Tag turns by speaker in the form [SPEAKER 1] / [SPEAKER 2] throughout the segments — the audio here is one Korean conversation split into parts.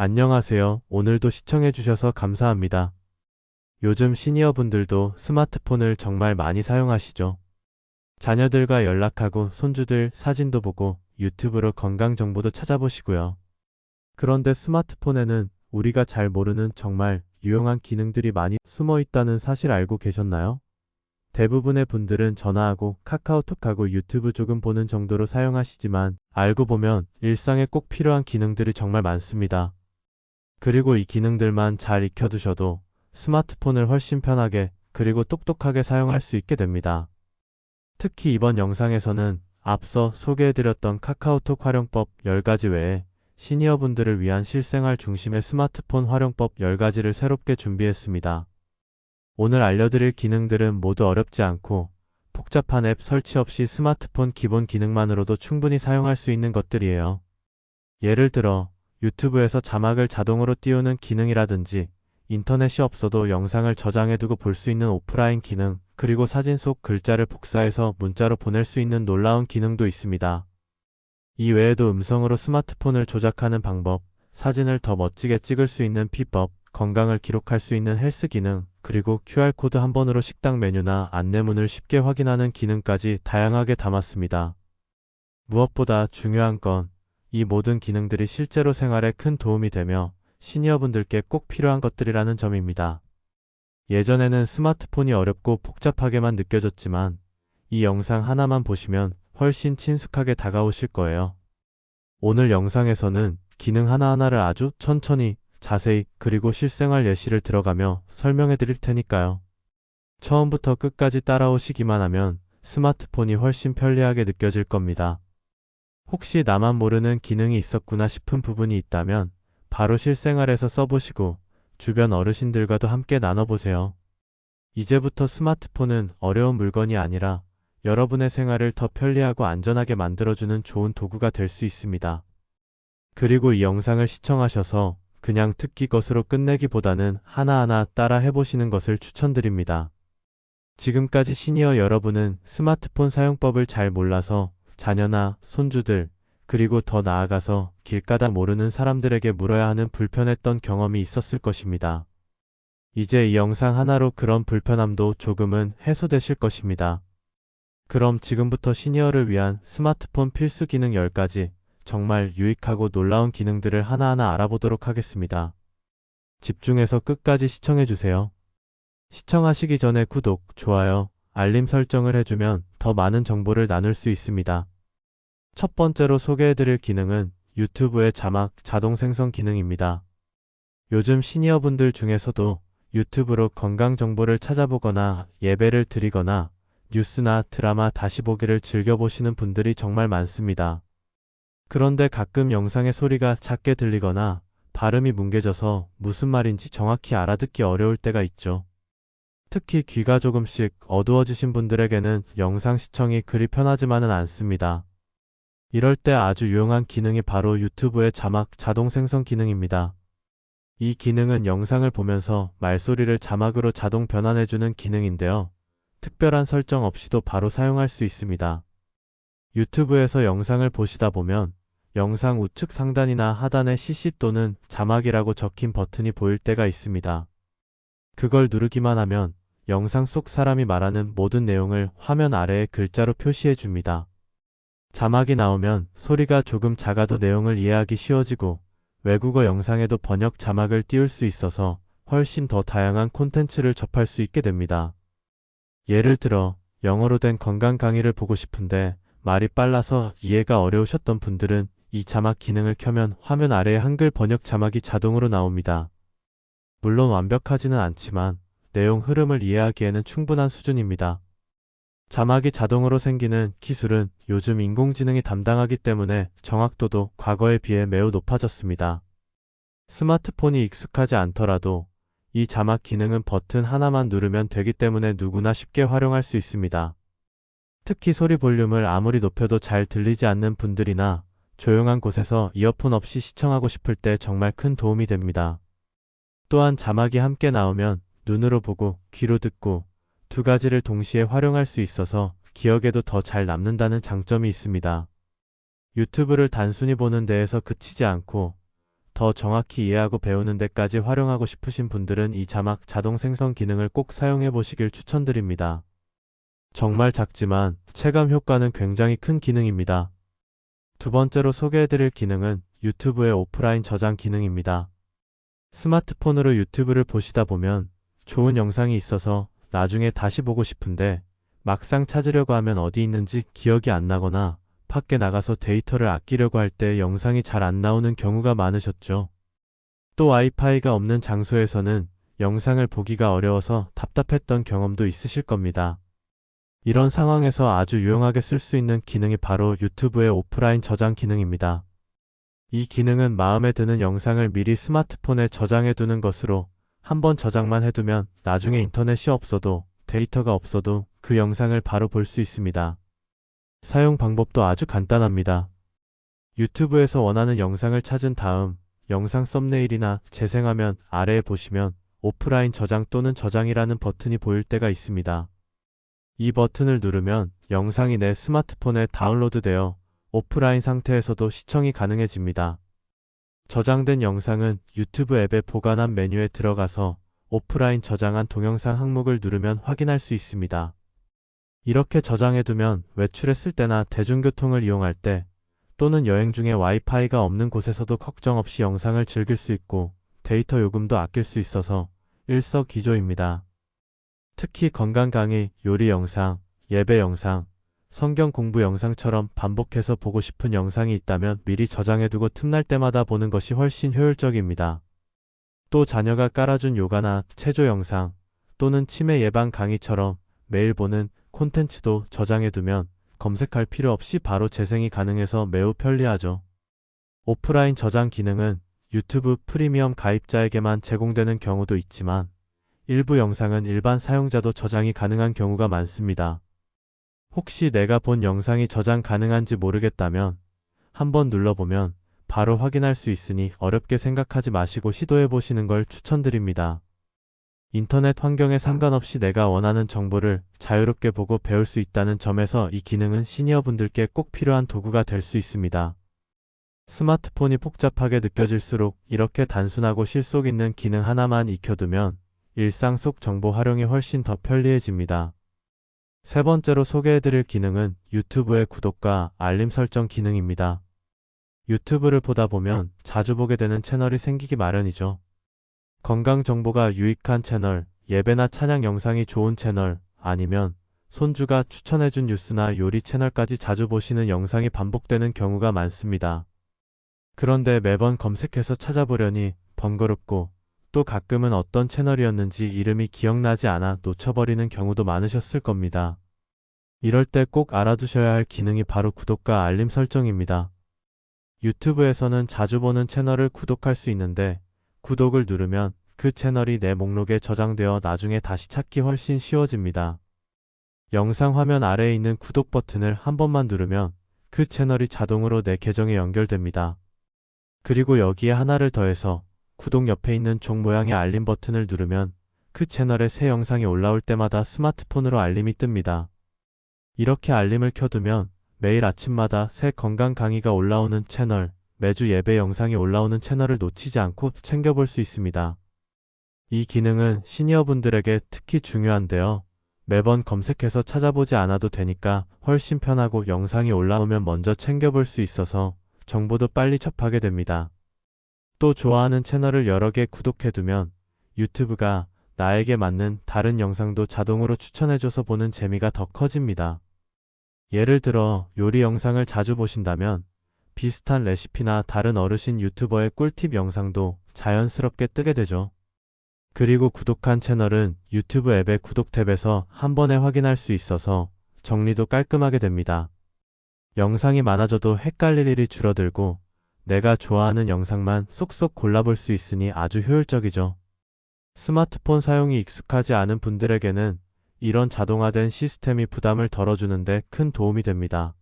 [SPEAKER 1] 안녕하세요. 오늘도 시청해주셔서 감사합니다. 요즘 시니어분들도 스마트폰을 정말 많이 사용하시죠? 자녀들과 연락하고 손주들 사진도 보고 유튜브로 건강 정보도 찾아보시고요. 그런데 스마트폰에는 우리가 잘 모르는 정말 유용한 기능들이 많이 숨어 있다는 사실 알고 계셨나요? 대부분의 분들은 전화하고 카카오톡하고 유튜브 조금 보는 정도로 사용하시지만 알고 보면 일상에 꼭 필요한 기능들이 정말 많습니다. 그리고 이 기능들만 잘 익혀두셔도 스마트폰을 훨씬 편하게 그리고 똑똑하게 사용할 수 있게 됩니다. 특히 이번 영상에서는 앞서 소개해드렸던 카카오톡 활용법 10가지 외에 시니어분들을 위한 실생활 중심의 스마트폰 활용법 10가지를 새롭게 준비했습니다. 오늘 알려드릴 기능들은 모두 어렵지 않고 복잡한 앱 설치 없이 스마트폰 기본 기능만으로도 충분히 사용할 수 있는 것들이에요. 예를 들어 유튜브에서 자막을 자동으로 띄우는 기능이라든지 인터넷이 없어도 영상을 저장해두고 볼 수 있는 오프라인 기능, 그리고 사진 속 글자를 복사해서 문자로 보낼 수 있는 놀라운 기능도 있습니다. 이 외에도 음성으로 스마트폰을 조작하는 방법, 사진을 더 멋지게 찍을 수 있는 비법, 건강을 기록할 수 있는 헬스 기능, 그리고 QR코드 한 번으로 식당 메뉴나 안내문을 쉽게 확인하는 기능까지 다양하게 담았습니다. 무엇보다 중요한 건 이 모든 기능들이 실제로 생활에 큰 도움이 되며 시니어분들께 꼭 필요한 것들이라는 점입니다. 예전에는 스마트폰이 어렵고 복잡하게만 느껴졌지만 이 영상 하나만 보시면 훨씬 친숙하게 다가오실 거예요. 오늘 영상에서는 기능 하나하나를 아주 천천히 자세히 그리고 실생활 예시를 들어가며 설명해 드릴 테니까요. 처음부터 끝까지 따라오시기만 하면 스마트폰이 훨씬 편리하게 느껴질 겁니다. 혹시 나만 모르는 기능이 있었구나 싶은 부분이 있다면 바로 실생활에서 써보시고 주변 어르신들과도 함께 나눠보세요. 이제부터 스마트폰은 어려운 물건이 아니라 여러분의 생활을 더 편리하고 안전하게 만들어주는 좋은 도구가 될 수 있습니다. 그리고 이 영상을 시청하셔서 그냥 듣기 것으로 끝내기보다는 하나하나 따라 해보시는 것을 추천드립니다. 지금까지 시니어 여러분은 스마트폰 사용법을 잘 몰라서 자녀나 손주들, 그리고 더 나아가서 길가다 모르는 사람들에게 물어야 하는 불편했던 경험이 있었을 것입니다. 이제 이 영상 하나로 그런 불편함도 조금은 해소되실 것입니다. 그럼 지금부터 시니어를 위한 스마트폰 필수 기능 10가지 정말 유익하고 놀라운 기능들을 하나하나 알아보도록 하겠습니다. 집중해서 끝까지 시청해주세요. 시청하시기 전에 구독, 좋아요, 알림 설정을 해주면 더 많은 정보를 나눌 수 있습니다. 첫 번째로 소개해드릴 기능은 유튜브의 자막 자동 생성 기능입니다. 요즘 시니어분들 중에서도 유튜브로 건강 정보를 찾아보거나 예배를 드리거나 뉴스나 드라마 다시 보기를 즐겨보시는 분들이 정말 많습니다. 그런데 가끔 영상의 소리가 작게 들리거나 발음이 뭉개져서 무슨 말인지 정확히 알아듣기 어려울 때가 있죠. 특히 귀가 조금씩 어두워지신 분들에게는 영상 시청이 그리 편하지만은 않습니다. 이럴 때 아주 유용한 기능이 바로 유튜브의 자막 자동 생성 기능입니다. 이 기능은 영상을 보면서 말소리를 자막으로 자동 변환해주는 기능인데요. 특별한 설정 없이도 바로 사용할 수 있습니다. 유튜브에서 영상을 보시다 보면 영상 우측 상단이나 하단에 CC 또는 자막이라고 적힌 버튼이 보일 때가 있습니다. 그걸 누르기만 하면 영상 속 사람이 말하는 모든 내용을 화면 아래에 글자로 표시해 줍니다. 자막이 나오면 소리가 조금 작아도 내용을 이해하기 쉬워지고 외국어 영상에도 번역 자막을 띄울 수 있어서 훨씬 더 다양한 콘텐츠를 접할 수 있게 됩니다. 예를 들어 영어로 된 건강 강의를 보고 싶은데 말이 빨라서 이해가 어려우셨던 분들은 이 자막 기능을 켜면 화면 아래에 한글 번역 자막이 자동으로 나옵니다. 물론 완벽하지는 않지만 내용 흐름을 이해하기에는 충분한 수준입니다. 자막이 자동으로 생기는 기술은 요즘 인공지능이 담당하기 때문에 정확도도 과거에 비해 매우 높아졌습니다. 스마트폰이 익숙하지 않더라도 이 자막 기능은 버튼 하나만 누르면 되기 때문에 누구나 쉽게 활용할 수 있습니다. 특히 소리 볼륨을 아무리 높여도 잘 들리지 않는 분들이나 조용한 곳에서 이어폰 없이 시청하고 싶을 때 정말 큰 도움이 됩니다. 또한 자막이 함께 나오면 눈으로 보고 귀로 듣고 두 가지를 동시에 활용할 수 있어서 기억에도 더 잘 남는다는 장점이 있습니다. 유튜브를 단순히 보는 데에서 그치지 않고 더 정확히 이해하고 배우는 데까지 활용하고 싶으신 분들은 이 자막 자동 생성 기능을 꼭 사용해 보시길 추천드립니다. 정말 작지만 체감 효과는 굉장히 큰 기능입니다. 두 번째로 소개해드릴 기능은 유튜브의 오프라인 저장 기능입니다. 스마트폰으로 유튜브를 보시다 보면 좋은 영상이 있어서 나중에 다시 보고 싶은데 막상 찾으려고 하면 어디 있는지 기억이 안 나거나 밖에 나가서 데이터를 아끼려고 할 때 영상이 잘 안 나오는 경우가 많으셨죠. 또 와이파이가 없는 장소에서는 영상을 보기가 어려워서 답답했던 경험도 있으실 겁니다. 이런 상황에서 아주 유용하게 쓸 수 있는 기능이 바로 유튜브의 오프라인 저장 기능입니다. 이 기능은 마음에 드는 영상을 미리 스마트폰에 저장해 두는 것으로 한번 저장만 해두면 나중에 인터넷이 없어도 데이터가 없어도 그 영상을 바로 볼 수 있습니다. 사용 방법도 아주 간단합니다. 유튜브에서 원하는 영상을 찾은 다음 영상 썸네일이나 재생화면 아래에 보시면 오프라인 저장 또는 저장이라는 버튼이 보일 때가 있습니다. 이 버튼을 누르면 영상이 내 스마트폰에 다운로드되어 오프라인 상태에서도 시청이 가능해집니다. 저장된 영상은 유튜브 앱의 보관한 메뉴에 들어가서 오프라인 저장한 동영상 항목을 누르면 확인할 수 있습니다. 이렇게 저장해두면 외출했을 때나 대중교통을 이용할 때 또는 여행 중에 와이파이가 없는 곳에서도 걱정 없이 영상을 즐길 수 있고 데이터 요금도 아낄 수 있어서 일석이조입니다. 특히 건강 강의, 요리 영상, 예배 영상, 성경 공부 영상처럼 반복해서 보고 싶은 영상이 있다면 미리 저장해두고 틈날 때마다 보는 것이 훨씬 효율적입니다. 또 자녀가 깔아준 요가나 체조 영상 또는 치매 예방 강의처럼 매일 보는 콘텐츠도 저장해두면 검색할 필요 없이 바로 재생이 가능해서 매우 편리하죠. 오프라인 저장 기능은 유튜브 프리미엄 가입자에게만 제공되는 경우도 있지만 일부 영상은 일반 사용자도 저장이 가능한 경우가 많습니다. 혹시 내가 본 영상이 저장 가능한지 모르겠다면 한번 눌러보면 바로 확인할 수 있으니 어렵게 생각하지 마시고 시도해 보시는 걸 추천드립니다. 인터넷 환경에 상관없이 내가 원하는 정보를 자유롭게 보고 배울 수 있다는 점에서 이 기능은 시니어분들께 꼭 필요한 도구가 될 수 있습니다. 스마트폰이 복잡하게 느껴질수록 이렇게 단순하고 실속 있는 기능 하나만 익혀두면 일상 속 정보 활용이 훨씬 더 편리해집니다. 세 번째로 소개해드릴 기능은 유튜브의 구독과 알림 설정 기능입니다. 유튜브를 보다 보면 자주 보게 되는 채널이 생기기 마련이죠. 건강 정보가 유익한 채널, 예배나 찬양 영상이 좋은 채널, 아니면 손주가 추천해준 뉴스나 요리 채널까지 자주 보시는 영상이 반복되는 경우가 많습니다. 그런데 매번 검색해서 찾아보려니 번거롭고 또 가끔은 어떤 채널이었는지 이름이 기억나지 않아 놓쳐버리는 경우도 많으셨을 겁니다. 이럴 때 꼭 알아두셔야 할 기능이 바로 구독과 알림 설정입니다. 유튜브에서는 자주 보는 채널을 구독할 수 있는데 구독을 누르면 그 채널이 내 목록에 저장되어 나중에 다시 찾기 훨씬 쉬워집니다. 영상 화면 아래에 있는 구독 버튼을 한 번만 누르면 그 채널이 자동으로 내 계정에 연결됩니다. 그리고 여기에 하나를 더해서 구독 옆에 있는 종 모양의 알림 버튼을 누르면 그 채널에 새 영상이 올라올 때마다 스마트폰으로 알림이 뜹니다. 이렇게 알림을 켜두면 매일 아침마다 새 건강 강의가 올라오는 채널, 매주 예배 영상이 올라오는 채널을 놓치지 않고 챙겨볼 수 있습니다. 이 기능은 시니어분들에게 특히 중요한데요. 매번 검색해서 찾아보지 않아도 되니까 훨씬 편하고 영상이 올라오면 먼저 챙겨볼 수 있어서 정보도 빨리 접하게 됩니다. 또 좋아하는 채널을 여러 개 구독해두면 유튜브가 나에게 맞는 다른 영상도 자동으로 추천해줘서 보는 재미가 더 커집니다. 예를 들어 요리 영상을 자주 보신다면 비슷한 레시피나 다른 어르신 유튜버의 꿀팁 영상도 자연스럽게 뜨게 되죠. 그리고 구독한 채널은 유튜브 앱의 구독 탭에서 한 번에 확인할 수 있어서 정리도 깔끔하게 됩니다. 영상이 많아져도 헷갈릴 일이 줄어들고 내가 좋아하는 영상만 쏙쏙 골라볼 수 있으니 아주 효율적이죠. 스마트폰 사용이 익숙하지 않은 분들에게는 이런 자동화된 시스템이 부담을 덜어주는데 큰 도움이 됩니다.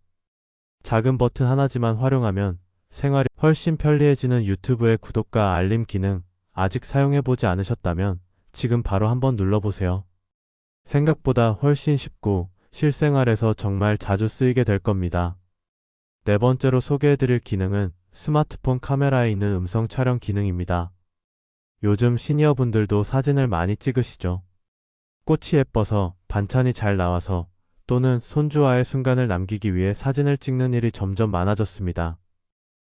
[SPEAKER 1] 작은 버튼 하나지만 활용하면 생활이 훨씬 편리해지는 유튜브의 구독과 알림 기능 아직 사용해보지 않으셨다면 지금 바로 한번 눌러보세요. 생각보다 훨씬 쉽고 실생활에서 정말 자주 쓰이게 될 겁니다. 네 번째로 소개해드릴 기능은 스마트폰 카메라에 있는 음성 촬영 기능입니다. 요즘 시니어분들도 사진을 많이 찍으시죠? 꽃이 예뻐서 반찬이 잘 나와서 또는 손주와의 순간을 남기기 위해 사진을 찍는 일이 점점 많아졌습니다.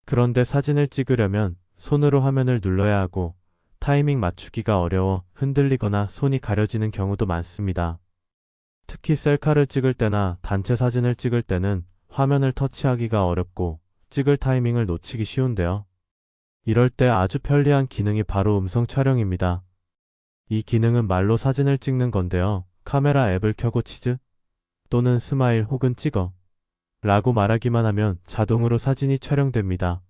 [SPEAKER 1] 그런데 사진을 찍으려면 손으로 화면을 눌러야 하고 타이밍 맞추기가 어려워 흔들리거나 손이 가려지는 경우도 많습니다. 특히 셀카를 찍을 때나 단체 사진을 찍을 때는 화면을 터치하기가 어렵고 찍을 타이밍을 놓치기 쉬운데요. 이럴 때 아주 편리한 기능이 바로 음성 촬영입니다. 이 기능은 말로 사진을 찍는 건데요. 카메라 앱을 켜고 치즈 또는 스마일 혹은 찍어 라고 말하기만 하면 자동으로 사진이 촬영됩니다.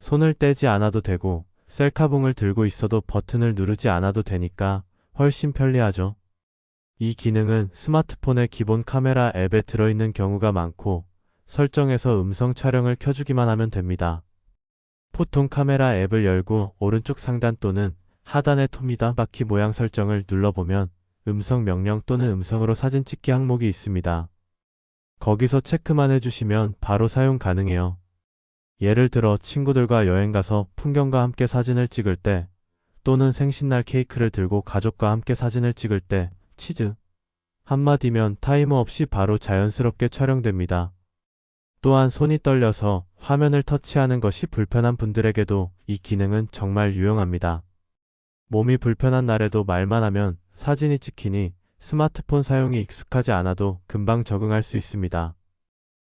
[SPEAKER 1] 손을 떼지 않아도 되고 셀카봉을 들고 있어도 버튼을 누르지 않아도 되니까 훨씬 편리하죠. 이 기능은 스마트폰의 기본 카메라 앱에 들어있는 경우가 많고 설정에서 음성 촬영을 켜주기만 하면 됩니다. 보통 카메라 앱을 열고 오른쪽 상단 또는 하단의 토미다 바퀴 모양 설정을 눌러보면 음성 명령 또는 음성으로 사진 찍기 항목이 있습니다. 거기서 체크만 해주시면 바로 사용 가능해요. 예를 들어 친구들과 여행 가서 풍경과 함께 사진을 찍을 때 또는 생신날 케이크를 들고 가족과 함께 사진을 찍을 때 치즈 한마디면 타이머 없이 바로 자연스럽게 촬영됩니다. 또한 손이 떨려서 화면을 터치하는 것이 불편한 분들에게도 이 기능은 정말 유용합니다. 몸이 불편한 날에도 말만 하면 사진이 찍히니 스마트폰 사용이 익숙하지 않아도 금방 적응할 수 있습니다.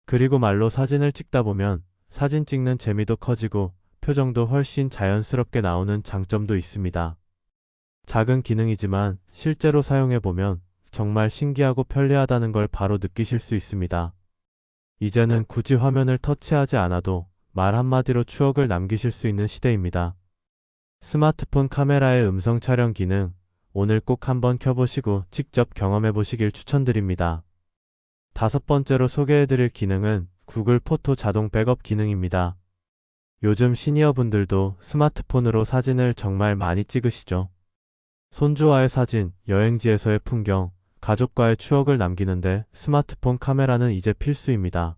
[SPEAKER 1] 그리고 말로 사진을 찍다 보면 사진 찍는 재미도 커지고 표정도 훨씬 자연스럽게 나오는 장점도 있습니다. 작은 기능이지만 실제로 사용해보면 정말 신기하고 편리하다는 걸 바로 느끼실 수 있습니다. 이제는 굳이 화면을 터치하지 않아도 말 한마디로 추억을 남기실 수 있는 시대입니다. 스마트폰 카메라의 음성 촬영 기능 오늘 꼭 한번 켜보시고 직접 경험해 보시길 추천드립니다. 다섯 번째로 소개해드릴 기능은 구글 포토 자동 백업 기능입니다. 요즘 시니어분들도 스마트폰으로 사진을 정말 많이 찍으시죠? 손주와의 사진, 여행지에서의 풍경, 가족과의 추억을 남기는데 스마트폰 카메라는 이제 필수입니다.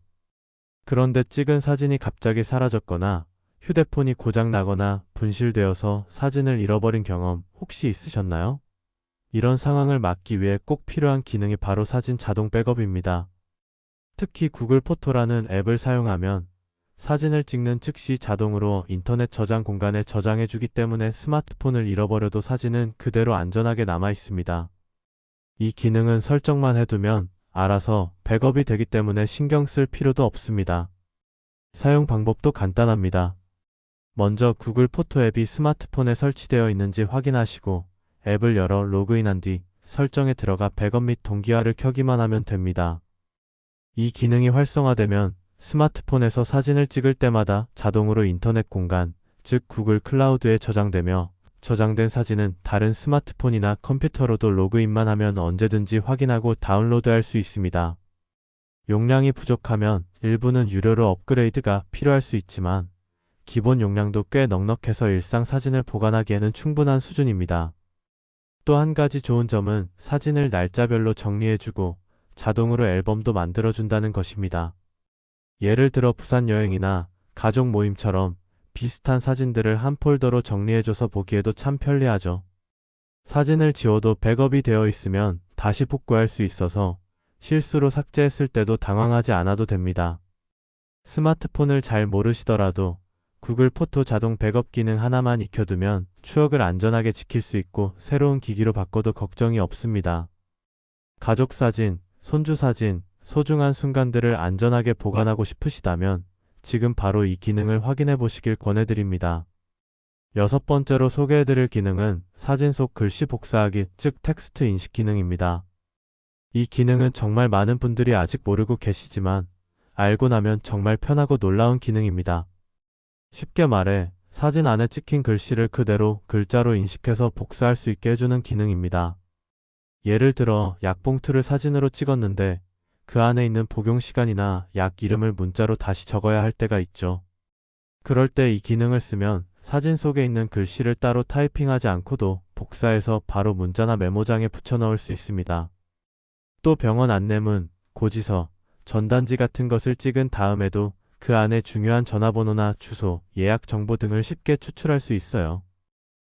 [SPEAKER 1] 그런데 찍은 사진이 갑자기 사라졌거나 휴대폰이 고장나거나 분실되어서 사진을 잃어버린 경험 혹시 있으셨나요? 이런 상황을 막기 위해 꼭 필요한 기능이 바로 사진 자동 백업입니다. 특히 구글 포토라는 앱을 사용하면 사진을 찍는 즉시 자동으로 인터넷 저장 공간에 저장해주기 때문에 스마트폰을 잃어버려도 사진은 그대로 안전하게 남아 있습니다. 이 기능은 설정만 해두면 알아서 백업이 되기 때문에 신경 쓸 필요도 없습니다. 사용 방법도 간단합니다. 먼저 구글 포토 앱이 스마트폰에 설치되어 있는지 확인하시고 앱을 열어 로그인한 뒤 설정에 들어가 백업 및 동기화를 켜기만 하면 됩니다. 이 기능이 활성화되면 스마트폰에서 사진을 찍을 때마다 자동으로 인터넷 공간, 즉 구글 클라우드에 저장되며 저장된 사진은 다른 스마트폰이나 컴퓨터로도 로그인만 하면 언제든지 확인하고 다운로드할 수 있습니다. 용량이 부족하면 일부는 유료로 업그레이드가 필요할 수 있지만 기본 용량도 꽤 넉넉해서 일상 사진을 보관하기에는 충분한 수준입니다. 또 한 가지 좋은 점은 사진을 날짜별로 정리해주고 자동으로 앨범도 만들어준다는 것입니다. 예를 들어 부산 여행이나 가족 모임처럼 비슷한 사진들을 한 폴더로 정리해줘서 보기에도 참 편리하죠. 사진을 지워도 백업이 되어 있으면 다시 복구할 수 있어서 실수로 삭제했을 때도 당황하지 않아도 됩니다. 스마트폰을 잘 모르시더라도 구글 포토 자동 백업 기능 하나만 익혀두면 추억을 안전하게 지킬 수 있고 새로운 기기로 바꿔도 걱정이 없습니다. 가족 사진, 손주 사진, 소중한 순간들을 안전하게 보관하고 싶으시다면 지금 바로 이 기능을 확인해 보시길 권해드립니다. 여섯 번째로 소개해드릴 기능은 사진 속 글씨 복사하기, 즉 텍스트 인식 기능입니다. 이 기능은 정말 많은 분들이 아직 모르고 계시지만 알고 나면 정말 편하고 놀라운 기능입니다. 쉽게 말해 사진 안에 찍힌 글씨를 그대로 글자로 인식해서 복사할 수 있게 해주는 기능입니다. 예를 들어 약봉투를 사진으로 찍었는데 그 안에 있는 복용 시간이나 약 이름을 문자로 다시 적어야 할 때가 있죠. 그럴 때 이 기능을 쓰면 사진 속에 있는 글씨를 따로 타이핑하지 않고도 복사해서 바로 문자나 메모장에 붙여 넣을 수 있습니다. 또 병원 안내문, 고지서, 전단지 같은 것을 찍은 다음에도 그 안에 중요한 전화번호나 주소, 예약 정보 등을 쉽게 추출할 수 있어요.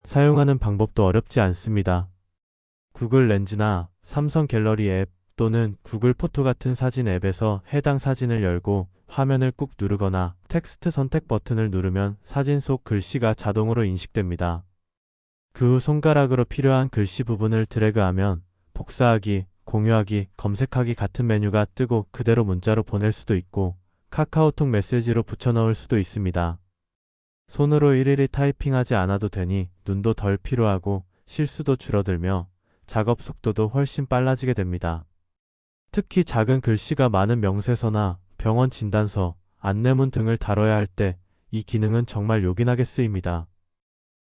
[SPEAKER 1] 사용하는 방법도 어렵지 않습니다. 구글 렌즈나 삼성 갤러리 앱 또는 구글 포토 같은 사진 앱에서 해당 사진을 열고 화면을 꾹 누르거나 텍스트 선택 버튼을 누르면 사진 속 글씨가 자동으로 인식됩니다. 그 후 손가락으로 필요한 글씨 부분을 드래그하면 복사하기, 공유하기, 검색하기 같은 메뉴가 뜨고 그대로 문자로 보낼 수도 있고 카카오톡 메시지로 붙여넣을 수도 있습니다. 손으로 일일이 타이핑하지 않아도 되니 눈도 덜 필요하고 실수도 줄어들며 작업 속도도 훨씬 빨라지게 됩니다. 특히 작은 글씨가 많은 명세서나 병원 진단서, 안내문 등을 다뤄야 할 때 이 기능은 정말 요긴하게 쓰입니다.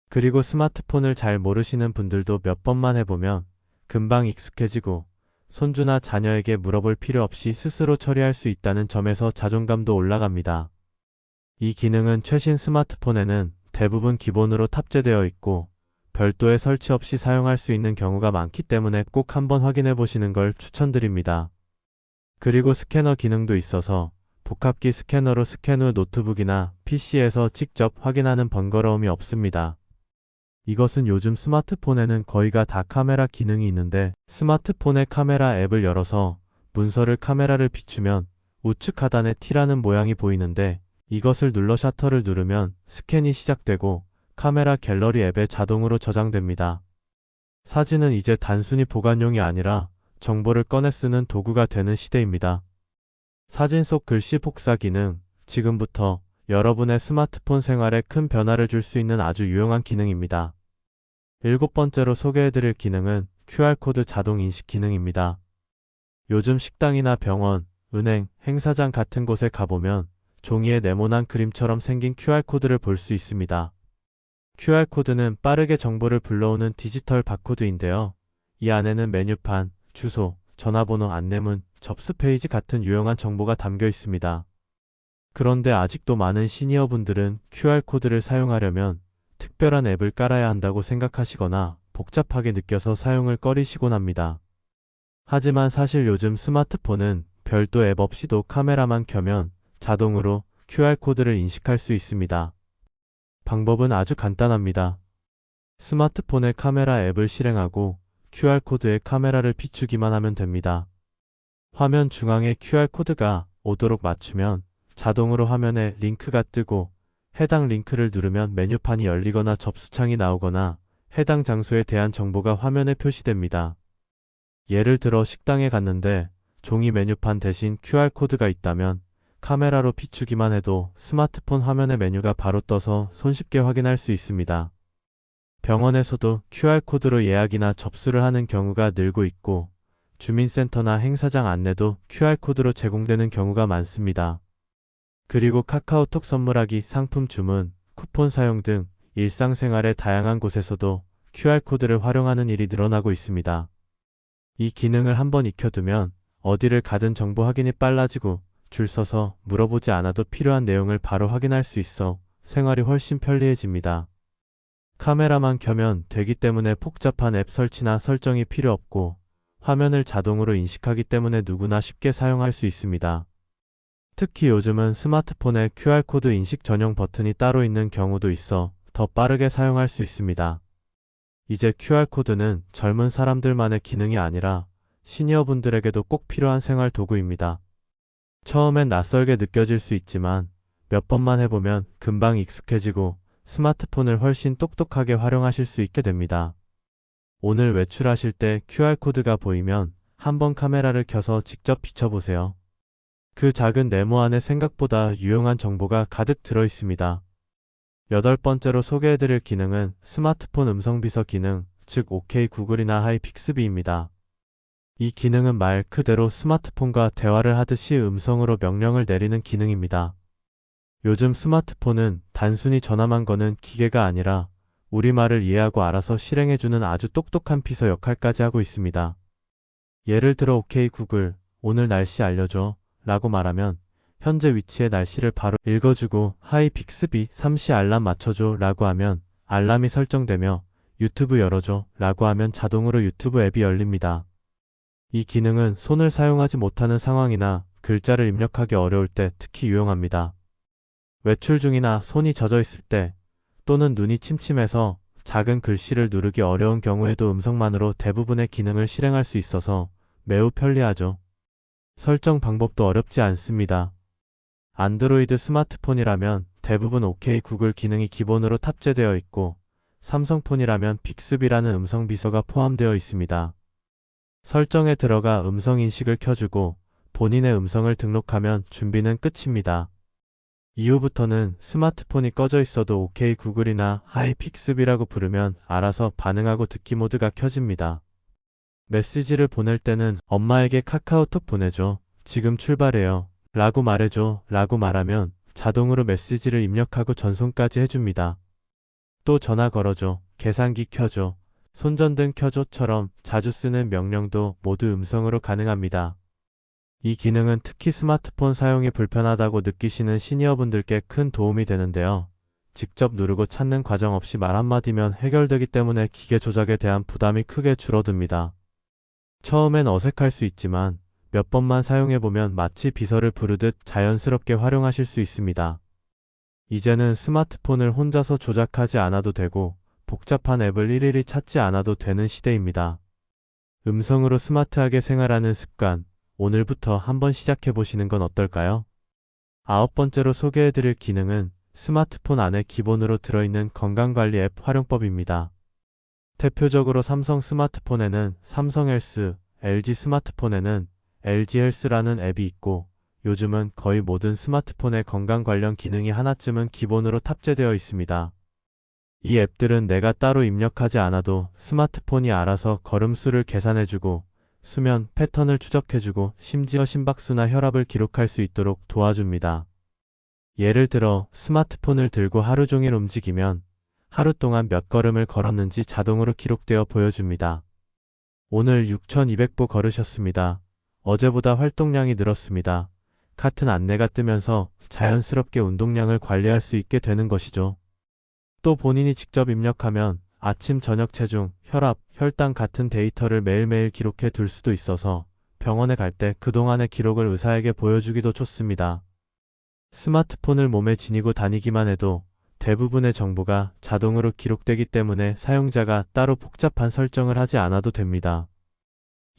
[SPEAKER 1] 그리고 스마트폰을 잘 모르시는 분들도 몇 번만 해보면 금방 익숙해지고 손주나 자녀에게 물어볼 필요 없이 스스로 처리할 수 있다는 점에서 자존감도 올라갑니다. 이 기능은 최신 스마트폰에는 대부분 기본으로 탑재되어 있고 별도의 설치 없이 사용할 수 있는 경우가 많기 때문에 꼭 한번 확인해 보시는 걸 추천드립니다. 그리고 스캐너 기능도 있어서 복합기 스캐너로 스캔 후 노트북이나 PC에서 직접 확인하는 번거로움이 없습니다. 이것은 요즘 스마트폰에는 거의가 다 카메라 기능이 있는데 스마트폰의 카메라 앱을 열어서 문서를 카메라를 비추면 우측 하단에 T라는 모양이 보이는데 이것을 눌러 셔터를 누르면 스캔이 시작되고 카메라 갤러리 앱에 자동으로 저장됩니다. 사진은 이제 단순히 보관용이 아니라 정보를 꺼내 쓰는 도구가 되는 시대입니다. 사진 속 글씨 복사 기능, 지금부터 여러분의 스마트폰 생활에 큰 변화를 줄 수 있는 아주 유용한 기능입니다. 일곱 번째로 소개해드릴 기능은 QR코드 자동 인식 기능입니다. 요즘 식당이나 병원, 은행, 행사장 같은 곳에 가보면 종이에 네모난 그림처럼 생긴 QR코드를 볼 수 있습니다. QR코드는 빠르게 정보를 불러오는 디지털 바코드인데요. 이 안에는 메뉴판, 주소, 전화번호 안내문, 접수 페이지 같은 유용한 정보가 담겨 있습니다. 그런데 아직도 많은 시니어분들은 QR코드를 사용하려면 특별한 앱을 깔아야 한다고 생각하시거나 복잡하게 느껴서 사용을 꺼리시곤 합니다. 하지만 사실 요즘 스마트폰은 별도 앱 없이도 카메라만 켜면 자동으로 QR코드를 인식할 수 있습니다. 방법은 아주 간단합니다. 스마트폰의 카메라 앱을 실행하고 QR코드에 카메라를 비추기만 하면 됩니다. 화면 중앙에 QR코드가 오도록 맞추면 자동으로 화면에 링크가 뜨고 해당 링크를 누르면 메뉴판이 열리거나 접수창이 나오거나 해당 장소에 대한 정보가 화면에 표시됩니다. 예를 들어 식당에 갔는데 종이 메뉴판 대신 QR코드가 있다면 카메라로 비추기만 해도 스마트폰 화면의 메뉴가 바로 떠서 손쉽게 확인할 수 있습니다. 병원에서도 QR코드로 예약이나 접수를 하는 경우가 늘고 있고 주민센터나 행사장 안내도 QR코드로 제공되는 경우가 많습니다. 그리고 카카오톡 선물하기, 상품 주문, 쿠폰 사용 등 일상생활의 다양한 곳에서도 QR코드를 활용하는 일이 늘어나고 있습니다. 이 기능을 한번 익혀두면 어디를 가든 정보 확인이 빨라지고 줄 서서 물어보지 않아도 필요한 내용을 바로 확인할 수 있어 생활이 훨씬 편리해집니다. 카메라만 켜면 되기 때문에 복잡한 앱 설치나 설정이 필요 없고 화면을 자동으로 인식하기 때문에 누구나 쉽게 사용할 수 있습니다. 특히 요즘은 스마트폰에 QR코드 인식 전용 버튼이 따로 있는 경우도 있어 더 빠르게 사용할 수 있습니다. 이제 QR코드는 젊은 사람들만의 기능이 아니라 시니어분들에게도 꼭 필요한 생활 도구입니다. 처음엔 낯설게 느껴질 수 있지만 몇 번만 해보면 금방 익숙해지고 스마트폰을 훨씬 똑똑하게 활용하실 수 있게 됩니다. 오늘 외출하실 때 QR코드가 보이면 한번 카메라를 켜서 직접 비춰보세요. 그 작은 네모 안에 생각보다 유용한 정보가 가득 들어 있습니다. 여덟 번째로 소개해드릴 기능은 스마트폰 음성 비서 기능, 즉 OK 구글이나 하이 픽스비입니다. 이 기능은 말 그대로 스마트폰과 대화를 하듯이 음성으로 명령을 내리는 기능입니다. 요즘 스마트폰은 단순히 전화만 거는 기계가 아니라 우리말을 이해하고 알아서 실행해주는 아주 똑똑한 비서 역할까지 하고 있습니다. 예를 들어 OK 구글, 오늘 날씨 알려줘 라고 말하면 현재 위치의 날씨를 바로 읽어주고 하이 빅스비 3시 알람 맞춰줘 라고 하면 알람이 설정되며 유튜브 열어줘 라고 하면 자동으로 유튜브 앱이 열립니다. 이 기능은 손을 사용하지 못하는 상황이나 글자를 입력하기 어려울 때 특히 유용합니다. 외출 중이나 손이 젖어 있을 때 또는 눈이 침침해서 작은 글씨를 누르기 어려운 경우에도 음성만으로 대부분의 기능을 실행할 수 있어서 매우 편리하죠. 설정 방법도 어렵지 않습니다. 안드로이드 스마트폰이라면 대부분 OK 구글 기능이 기본으로 탑재되어 있고 삼성폰이라면 빅스비라는 음성 비서가 포함되어 있습니다. 설정에 들어가 음성 인식을 켜주고 본인의 음성을 등록하면 준비는 끝입니다. 이후부터는 스마트폰이 꺼져 있어도 OK 구글이나 하이 픽스비라고 부르면 알아서 반응하고 듣기 모드가 켜집니다. 메시지를 보낼 때는 엄마에게 카카오톡 보내줘. 지금 출발해요. 라고 말해줘. 라고 말하면 자동으로 메시지를 입력하고 전송까지 해줍니다. 또 전화 걸어줘. 계산기 켜줘. 손전등 켜줘처럼 자주 쓰는 명령도 모두 음성으로 가능합니다. 이 기능은 특히 스마트폰 사용이 불편하다고 느끼시는 시니어분들께 큰 도움이 되는데요. 직접 누르고 찾는 과정 없이 말 한마디면 해결되기 때문에 기계 조작에 대한 부담이 크게 줄어듭니다. 처음엔 어색할 수 있지만 몇 번만 사용해보면 마치 비서를 부르듯 자연스럽게 활용하실 수 있습니다. 이제는 스마트폰을 혼자서 조작하지 않아도 되고 복잡한 앱을 일일이 찾지 않아도 되는 시대입니다. 음성으로 스마트하게 생활하는 습관, 오늘부터 한번 시작해 보시는 건 어떨까요? 아홉 번째로 소개해 드릴 기능은 스마트폰 안에 기본으로 들어있는 건강관리 앱 활용법입니다. 대표적으로 삼성 스마트폰에는 삼성 헬스, LG 스마트폰에는 LG 헬스라는 앱이 있고 요즘은 거의 모든 스마트폰에 건강 관련 기능이 하나쯤은 기본으로 탑재되어 있습니다. 이 앱들은 내가 따로 입력하지 않아도 스마트폰이 알아서 걸음수를 계산해주고 수면 패턴을 추적해주고 심지어 심박수나 혈압을 기록할 수 있도록 도와줍니다. 예를 들어 스마트폰을 들고 하루 종일 움직이면 하루 동안 몇 걸음을 걸었는지 자동으로 기록되어 보여줍니다. 오늘 6200보 걸으셨습니다. 어제보다 활동량이 늘었습니다. 같은 안내가 뜨면서 자연스럽게 운동량을 관리할 수 있게 되는 것이죠. 또 본인이 직접 입력하면 아침, 저녁 체중, 혈압, 혈당 같은 데이터를 매일매일 기록해 둘 수도 있어서 병원에 갈 때 그동안의 기록을 의사에게 보여주기도 좋습니다. 스마트폰을 몸에 지니고 다니기만 해도 대부분의 정보가 자동으로 기록되기 때문에 사용자가 따로 복잡한 설정을 하지 않아도 됩니다.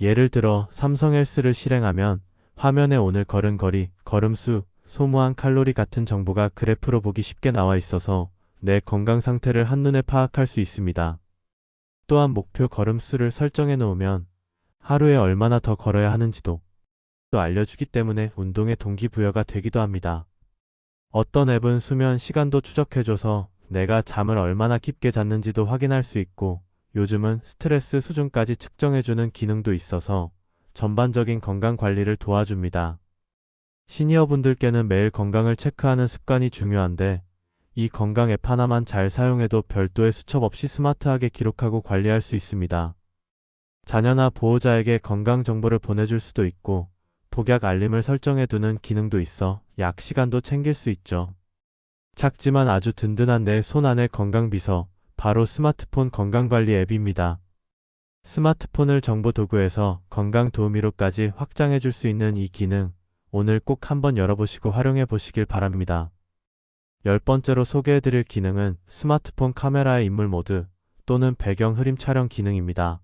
[SPEAKER 1] 예를 들어 삼성 헬스를 실행하면 화면에 오늘 걸은 거리, 걸음수, 소모한 칼로리 같은 정보가 그래프로 보기 쉽게 나와 있어서 내 건강 상태를 한눈에 파악할 수 있습니다. 또한 목표 걸음수를 설정해 놓으면 하루에 얼마나 더 걸어야 하는지도 또 알려주기 때문에 운동의 동기부여가 되기도 합니다. 어떤 앱은 수면 시간도 추적해줘서 내가 잠을 얼마나 깊게 잤는지도 확인할 수 있고 요즘은 스트레스 수준까지 측정해주는 기능도 있어서 전반적인 건강 관리를 도와줍니다. 시니어분들께는 매일 건강을 체크하는 습관이 중요한데 이 건강 앱 하나만 잘 사용해도 별도의 수첩 없이 스마트하게 기록하고 관리할 수 있습니다. 자녀나 보호자에게 건강 정보를 보내줄 수도 있고 복약 알림을 설정해두는 기능도 있어 약 시간도 챙길 수 있죠. 작지만 아주 든든한 내 손 안의 건강 비서, 바로 스마트폰 건강관리 앱입니다. 스마트폰을 정보 도구에서 건강 도우미로까지 확장해 줄 수 있는 이 기능, 오늘 꼭 한번 열어보시고 활용해 보시길 바랍니다. 열 번째로 소개해 드릴 기능은 스마트폰 카메라의 인물 모드 또는 배경 흐림 촬영 기능입니다.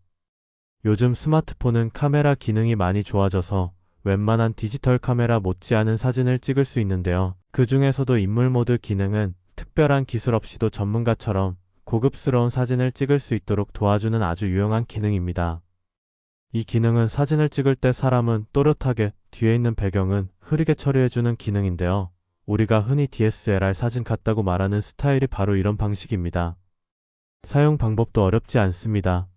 [SPEAKER 1] 요즘 스마트폰은 카메라 기능이 많이 좋아져서 웬만한 디지털 카메라 못지않은 사진을 찍을 수 있는데요. 그 중에서도 인물 모드 기능은 특별한 기술 없이도 전문가처럼 고급스러운 사진을 찍을 수 있도록 도와주는 아주 유용한 기능입니다. 이 기능은 사진을 찍을 때 사람은 또렷하게 뒤에 있는 배경은 흐리게 처리해주는 기능인데요. 우리가 흔히 DSLR 사진 같다고 말하는 스타일이 바로 이런 방식입니다. 사용 방법도 어렵지 않습니다.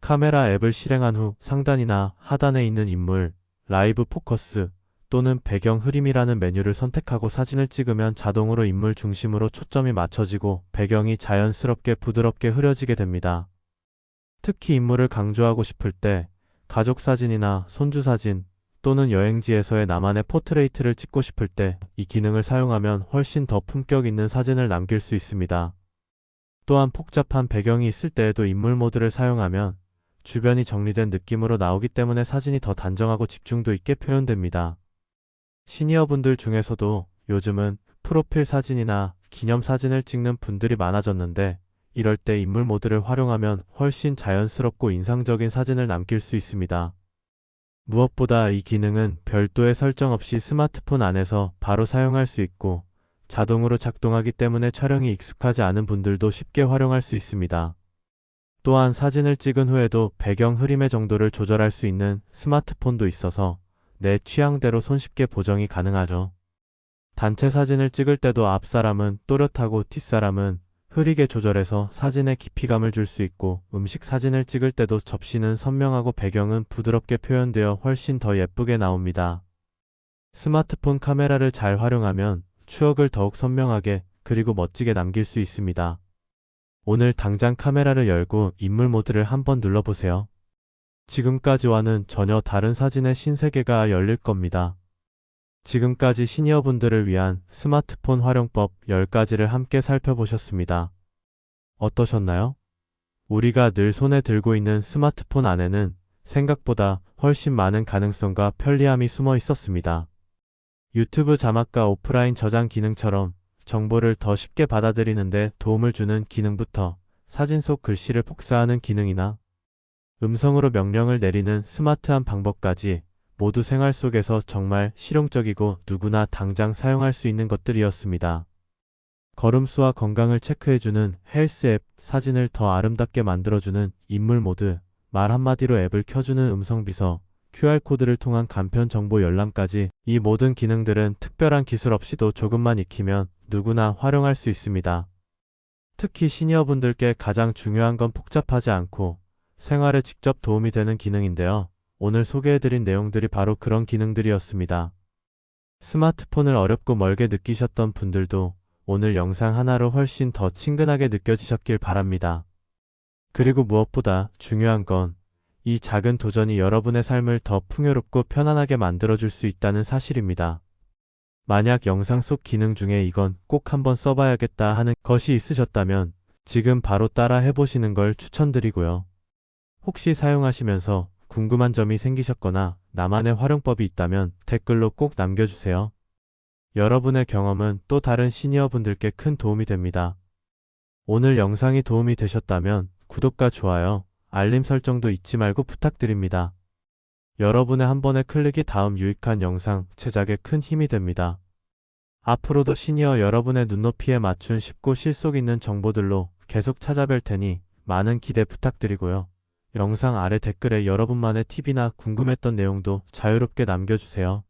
[SPEAKER 1] 카메라 앱을 실행한 후 상단이나 하단에 있는 인물, 라이브 포커스 또는 배경 흐림이라는 메뉴를 선택하고 사진을 찍으면 자동으로 인물 중심으로 초점이 맞춰지고 배경이 자연스럽게 부드럽게 흐려지게 됩니다. 특히 인물을 강조하고 싶을 때 가족 사진이나 손주 사진 또는 여행지에서의 나만의 포트레이트를 찍고 싶을 때 이 기능을 사용하면 훨씬 더 품격 있는 사진을 남길 수 있습니다. 또한 복잡한 배경이 있을 때에도 인물 모드를 사용하면 주변이 정리된 느낌으로 나오기 때문에 사진이 더 단정하고 집중도 있게 표현됩니다. 시니어분들 중에서도 요즘은 프로필 사진이나 기념 사진을 찍는 분들이 많아졌는데 이럴 때 인물 모드를 활용하면 훨씬 자연스럽고 인상적인 사진을 남길 수 있습니다. 무엇보다 이 기능은 별도의 설정 없이 스마트폰 안에서 바로 사용할 수 있고 자동으로 작동하기 때문에 촬영이 익숙하지 않은 분들도 쉽게 활용할 수 있습니다. 또한 사진을 찍은 후에도 배경 흐림의 정도를 조절할 수 있는 스마트폰도 있어서 내 취향대로 손쉽게 보정이 가능하죠. 단체 사진을 찍을 때도 앞사람은 또렷하고 뒷사람은 흐리게 조절해서 사진에 깊이감을 줄 수 있고 음식 사진을 찍을 때도 접시는 선명하고 배경은 부드럽게 표현되어 훨씬 더 예쁘게 나옵니다. 스마트폰 카메라를 잘 활용하면 추억을 더욱 선명하게 그리고 멋지게 남길 수 있습니다. 오늘 당장 카메라를 열고 인물 모드를 한번 눌러보세요. 지금까지와는 전혀 다른 사진의 신세계가 열릴 겁니다. 지금까지 시니어분들을 위한 스마트폰 활용법 10가지를 함께 살펴보셨습니다. 어떠셨나요? 우리가 늘 손에 들고 있는 스마트폰 안에는 생각보다 훨씬 많은 가능성과 편리함이 숨어 있었습니다. 유튜브 자막과 오프라인 저장 기능처럼 정보를 더 쉽게 받아들이는데 도움을 주는 기능부터 사진 속 글씨를 복사하는 기능이나 음성으로 명령을 내리는 스마트한 방법까지 모두 생활 속에서 정말 실용적이고 누구나 당장 사용할 수 있는 것들이었습니다. 걸음수와 건강을 체크해주는 헬스 앱, 사진을 더 아름답게 만들어주는 인물 모드, 말 한마디로 앱을 켜주는 음성 비서, QR코드를 통한 간편 정보 열람까지 이 모든 기능들은 특별한 기술 없이도 조금만 익히면 누구나 활용할 수 있습니다. 특히 시니어분들께 가장 중요한 건 복잡하지 않고 생활에 직접 도움이 되는 기능인데요. 오늘 소개해드린 내용들이 바로 그런 기능들이었습니다. 스마트폰을 어렵고 멀게 느끼셨던 분들도 오늘 영상 하나로 훨씬 더 친근하게 느껴지셨길 바랍니다. 그리고 무엇보다 중요한 건 이 작은 도전이 여러분의 삶을 더 풍요롭고 편안하게 만들어줄 수 있다는 사실입니다. 만약 영상 속 기능 중에 이건 꼭 한번 써봐야겠다 하는 것이 있으셨다면 지금 바로 따라 해보시는 걸 추천드리고요. 혹시 사용하시면서 궁금한 점이 생기셨거나 나만의 활용법이 있다면 댓글로 꼭 남겨주세요. 여러분의 경험은 또 다른 시니어분들께 큰 도움이 됩니다. 오늘 영상이 도움이 되셨다면 구독과 좋아요, 알림 설정도 잊지 말고 부탁드립니다. 여러분의 한 번의 클릭이 다음 유익한 영상 제작에 큰 힘이 됩니다. 앞으로도 시니어 여러분의 눈높이에 맞춘 쉽고 실속 있는 정보들로 계속 찾아뵐 테니 많은 기대 부탁드리고요. 영상 아래 댓글에 여러분만의 팁이나 궁금했던 내용도 자유롭게 남겨주세요.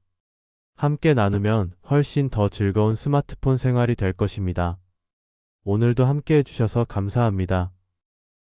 [SPEAKER 1] 함께 나누면 훨씬 더 즐거운 스마트폰 생활이 될 것입니다. 오늘도 함께 해주셔서 감사합니다.